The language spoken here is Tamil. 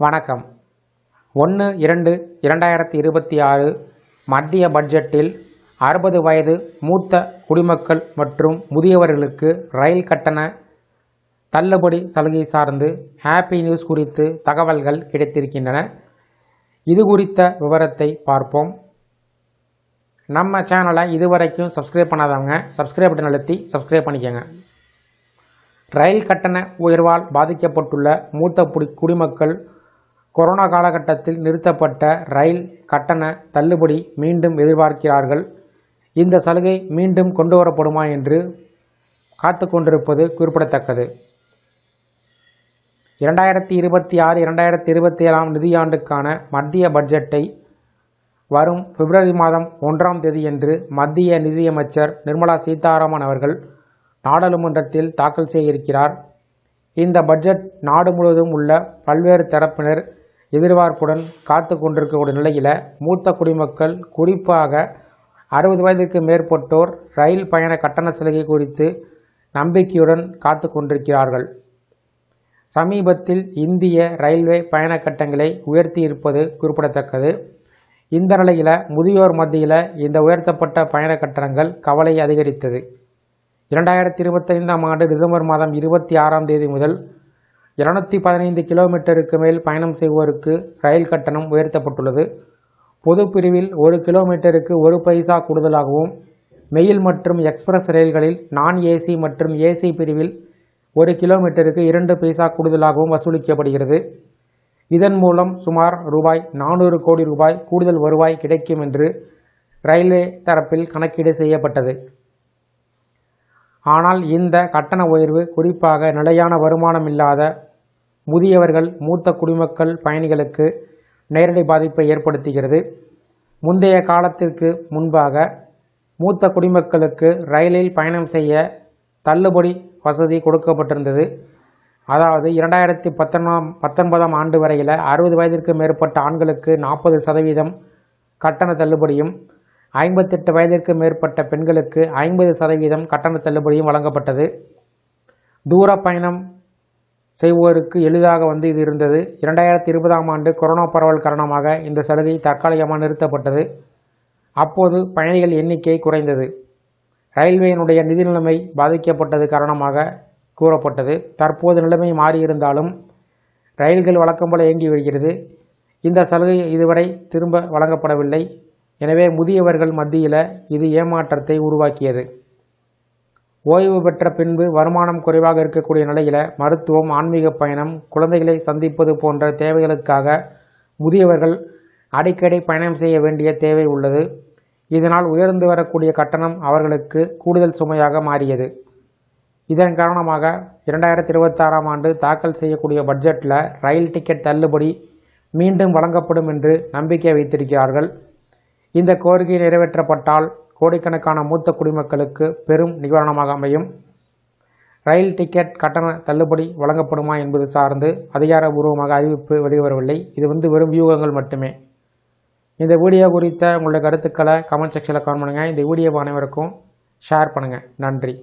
வணக்கம். ஒன்று இரண்டு இரண்டாயிரத்தி இருபத்தி ஆறு மத்திய பட்ஜெட்டில் அறுபது வயது மூத்த குடிமக்கள் மற்றும் முதியவர்களுக்கு ரயில் கட்டண தள்ளுபடி சலுகை சார்ந்து ஹாப்பி நியூஸ் குறித்து தகவல்கள் கிடைத்திருக்கின்றன. இது குறித்த விவரத்தை பார்ப்போம். நம்ம சேனலை இதுவரைக்கும் சப்ஸ்கிரைப் பண்ணாதவங்க சப்ஸ்கிரைப் பட்டன் அழுத்தி சப்ஸ்கிரைப் பண்ணிக்கோங்க. ரயில் கட்டண உயர்வால் பாதிக்கப்பட்டுள்ள மூத்த குடிமக்கள் கொரோனா காலகட்டத்தில் நிறுத்தப்பட்ட ரயில் கட்டண தள்ளுபடி மீண்டும் எதிர்பார்க்கிறார்கள். இந்த சலுகை மீண்டும் கொண்டு வரப்படுமா என்று காத்து கொண்டிருப்பது குறிப்பிடத்தக்கது. இரண்டாயிரத்தி இருபத்தி ஆறு இரண்டாயிரத்தி இருபத்தி ஏழாம் நிதியாண்டுக்கான மத்திய பட்ஜெட்டை வரும் பிப்ரவரி மாதம் ஒன்றாம் தேதியன்று மத்திய நிதியமைச்சர் நிர்மலா சீதாராமன் அவர்கள் நாடாளுமன்றத்தில் தாக்கல் செய்திருக்கிறார். இந்த பட்ஜெட் நாடு முழுவதும் உள்ள பல்வேறு தரப்பினர் எதிர்பார்ப்புடன் காத்து கொண்டிருக்கக்கூடிய நிலையில் மூத்த குடிமக்கள் குறிப்பாக அறுபது வயதிற்கு மேற்பட்டோர் ரயில் பயண கட்டண சலுகை குறித்து நம்பிக்கையுடன் காத்து கொண்டிருக்கிறார்கள். சமீபத்தில் இந்திய ரயில்வே பயண கட்டங்களை உயர்த்தி இருப்பது குறிப்பிடத்தக்கது. இந்த நிலையில் முதியோர் மத்தியில் இந்த உயர்த்தப்பட்ட பயண கட்டணங்கள் கவலை அதிகரித்தது. இரண்டாயிரத்தி இருபத்தைந்தாம் ஆண்டு டிசம்பர் மாதம் இருபத்தி ஆறாம் தேதி முதல் இருநூத்தி பதினைந்து கிலோமீட்டருக்கு மேல் பயணம் செய்வோருக்கு ரயில் கட்டணம் உயர்த்தப்பட்டுள்ளது. பொது பிரிவில் ஒரு கிலோமீட்டருக்கு ஒரு பைசா கூடுதலாகவும் மெயில் மற்றும் எக்ஸ்பிரஸ் ரயில்களில் நான் ஏசி மற்றும் ஏசி பிரிவில் ஒரு கிலோமீட்டருக்கு இரண்டு பைசா கூடுதலாகவும் வசூலிக்கப்படுகிறது. இதன் மூலம் சுமார் ரூபாய் நானூறு கோடி ரூபாய் கூடுதல் வருவாய் கிடைக்கும் என்று ரயில்வே தரப்பில் கணக்கீடு செய்யப்பட்டது. ஆனால் இந்த கட்டண உயர்வு குறிப்பாக நிலையான வருமானம் இல்லாத முதியவர்கள் மூத்த குடிமக்கள் பயணிகளுக்கு நேரடி பாதிப்பை ஏற்படுத்துகிறது. முந்தைய காலத்திற்கு முன்பாக மூத்த குடிமக்களுக்கு ரயிலில் பயணம் செய்ய தள்ளுபடி வசதி கொடுக்கப்பட்டிருந்தது. அதாவது இரண்டாயிரத்தி பத்தொன்னாம் பத்தொன்பதாம் ஆண்டு வரையில் அறுபது வயதிற்கு மேற்பட்ட ஆண்களுக்கு நாற்பது சதவீதம் கட்டண தள்ளுபடியும் ஐம்பத்தெட்டு வயதிற்கு மேற்பட்ட பெண்களுக்கு ஐம்பது சதவீதம் கட்டண தள்ளுபடியும் வழங்கப்பட்டது. தூர பயணம் செய்வோருக்கு எளிதாக வந்து இது இருந்தது. இரண்டாயிரத்தி இருபதாம் ஆண்டு கொரோனா பரவல் காரணமாக இந்த சலுகை தற்காலிகமாக நிறுத்தப்பட்டது. அப்போது பயணிகள் எண்ணிக்கை குறைந்தது. ரயில்வேயினுடைய நிதி நிலைமை பாதிக்கப்பட்டது காரணமாக கூறப்பட்டது. தற்போது நிலைமை மாறியிருந்தாலும் ரயில்கள் வழக்கம் போல இயங்கி வருகிறது. இந்த சலுகை இதுவரை திரும்ப வழங்கப்படவில்லை. எனவே முதியவர்கள் மத்தியில் இது ஏமாற்றத்தை உருவாக்கியது. ஓய்வு பெற்ற பின்பு வருமானம் குறைவாக இருக்கக்கூடிய நிலையில் மருத்துவம் ஆன்மீக பயணம் குழந்தைகளை சந்திப்பது போன்ற தேவைகளுக்காக முதியவர்கள் அடிக்கடி பயணம் செய்ய வேண்டிய தேவை உள்ளது. இதனால் உயர்ந்து வரக்கூடிய கட்டணம் அவர்களுக்கு கூடுதல் சுமையாக மாறியது. இதன் காரணமாக இரண்டாயிரத்தி இருபத்தாறாம் ஆண்டு தாக்கல் செய்யக்கூடிய பட்ஜெட்டில் ரயில் டிக்கெட் தள்ளுபடி மீண்டும் வழங்கப்படும் என்று நம்பிக்கை வைத்திருக்கிறார்கள். இந்த கோரிக்கை நிறைவேற்றப்பட்டால் கோடிக்கணக்கான மூத்த குடிமக்களுக்கு பெரும் நிவாரணமாக அமையும். ரயில் டிக்கெட் கட்டண தள்ளுபடி வழங்கப்படுமா என்பது சார்ந்து அதிகாரபூர்வமாக அறிவிப்பு வெளிவரவில்லை. இது வந்து வெறும் வியூகங்கள் மட்டுமே. இந்த வீடியோ குறித்த உங்களுடைய கருத்துக்களை கமெண்ட் செக்ஷனில் கமெண்ட் பண்ணுங்கள் இந்த வீடியோவை அனைவருக்கும் ஷேர் பண்ணுங்கள் நன்றி.